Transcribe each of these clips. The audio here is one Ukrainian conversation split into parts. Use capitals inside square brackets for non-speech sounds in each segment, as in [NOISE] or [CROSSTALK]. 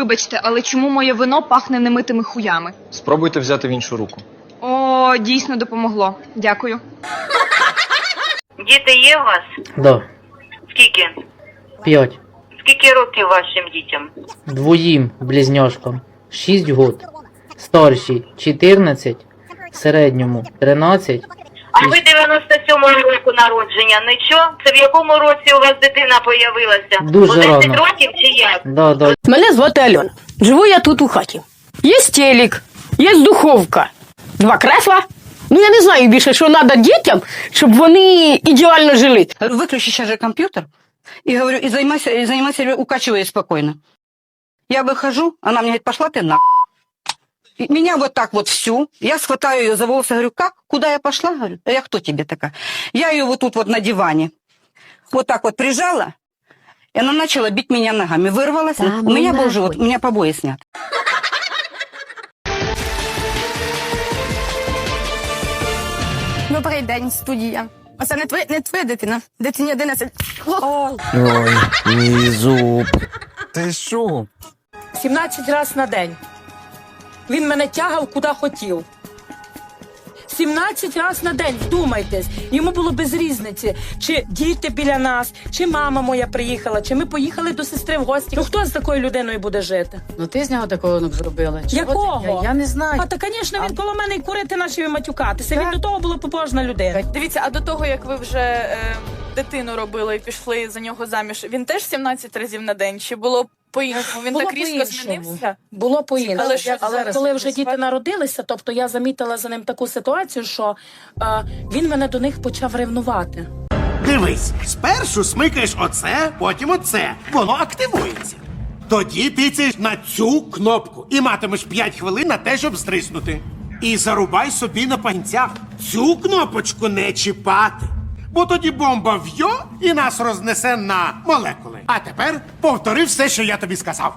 Вибачте, але чому моє вино пахне немитими хуями? Спробуйте взяти в іншу руку. О, дійсно допомогло. Дякую. [LAUGHS] Діти є у вас? Да, Скільки? п'ять. Скільки років вашим дітям? Двоїм близнячкам. Шість год. Старшій 14, середньому 13. А ви 97-го року народження, нічого? Це в якому році у вас дитина появилася? Дуже У 10 рано. років чи як? Да, да. Мене звати Альона. Живу я тут у хаті. Є телек, є духовка, два кресла. Ну я не знаю більше, що треба дітям, щоб вони ідеально жили. Говорю, выключи сейчас же компьютер. И говорю, и занимайся, и занимайся, укачивай спокойно. Я выхожу, она мне говорит, пошла ты на. И Меня вот так вот всю, я схватаю ее за волосы, говорю, как? Куда я пошла? Говорю, а я кто тебе такая? Я ее вот тут вот на диване вот так вот прижала, и она начала бить меня ногами, вырвалась. Да у меня ну был живот, у нахуй. меня побои снят. Добрий день, студія. Оце не твоя, не твоя дитина. Дитині 11. Ой, мій зуб. Ти що? 17 разів на день. Він мене тягав куди хотів. 17 разів на день, вдумайтесь. Йому було без різниці, чи діти біля нас, чи мама моя приїхала, чи ми поїхали до сестри в гості. Ну хто з такою людиною буде жити? Ну ти з нього такого ну, зробила. Чого Якого? ти? Я, я не знаю. А та, звісно, він коло мене і курити почав і матюкатися. Він до того було побожна людина. Дивіться, а до того, як ви вже е, дитину робили і пішли за нього заміж, він теж 17 разів на день? Чи було по-іншому? Він Було так різко по-іншому. змінився? Було по-іншому. Але що Але зараз коли вже діти народилися, тобто я замітила за ним таку ситуацію, що е, він мене до них почав ревнувати. Дивись, спершу смикаєш оце, потім оце. Воно активується. Тоді тицяєш на цю кнопку і матимеш 5 хвилин на те, щоб стриснути. І зарубай собі на панцях. Цю кнопочку не чіпати. Бо тоді бомба в'йо і нас рознесе на молекули. А тепер повтори все, що я тобі сказав.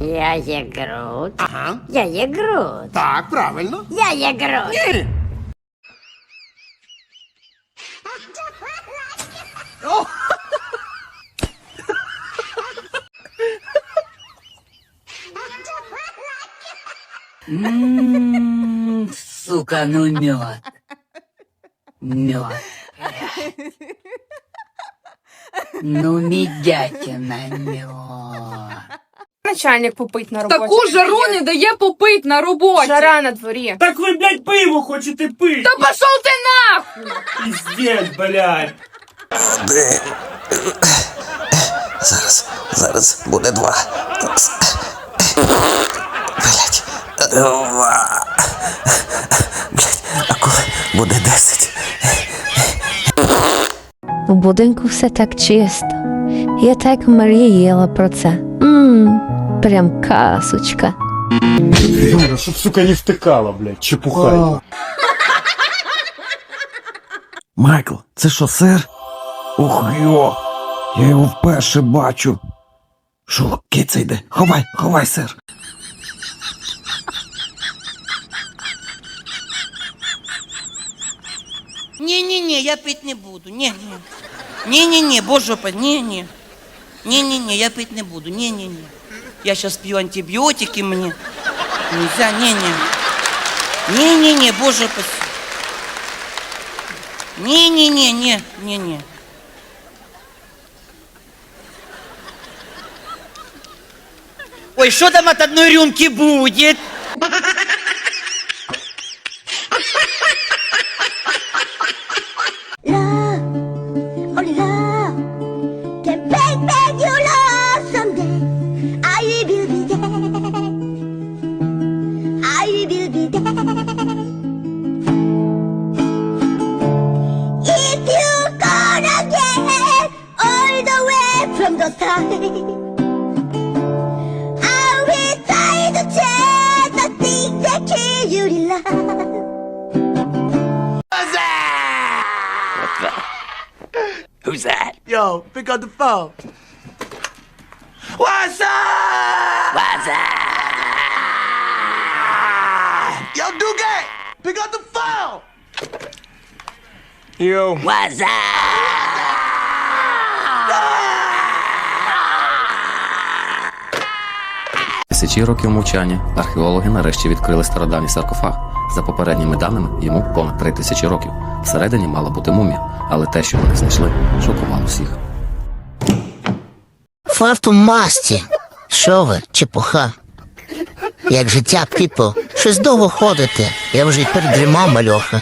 Я є Грут. Ага. Я є Грут. Так, правильно. Я є Грут. Ні. Сука, ну мед. Мед. Ну, медятина мед. Начальник попить на роботі. Таку жару не дає попить на роботі. Жара на дворі. Так ви, блядь, пиво хочете пити. Та пошов ти нахуй! Піздець, блядь. Зараз, зараз буде два. Блять. Два. Блять, а коли буде десять? У будинку все так чисто. Я так мріяла про це. Мм, прям касочка. Щоб, сука, не втикала, блядь, чепуха. Майкл, це що, сир? Ох йо! Я його вперше бачу. Що, киця йде? Ховай, ховай, сир. Не-не-не, я пить не буду. Не-не. Не-не-не, боже мой, не-не. Не-не-не, я пить не буду. Не-не-не. Я сейчас пью антибиотики мне. Нельзя, не-не. Не-не-не, боже мой. Не-не-не, не, не-не. Ой, что там от одной рюмки будет? Bang, bang, you love someday. I will be there. I will be there. If you gonna get all the way from the side. I will try to change the things that kill you in love. Yo, pick up the phone. What's up? What's that? Yo, Duque, pick up the phone. Yo. What's that? тисячі років мовчання археологи нарешті відкрили стародавній саркофаг. За попередніми даними, йому понад три тисячі років. Всередині мала бути мумія, але те, що вони знайшли, шокувало всіх. Фарту масті. Що ви, чепуха? Як життя, піпо, щось довго ходите. Я вже й передрімав, мальоха.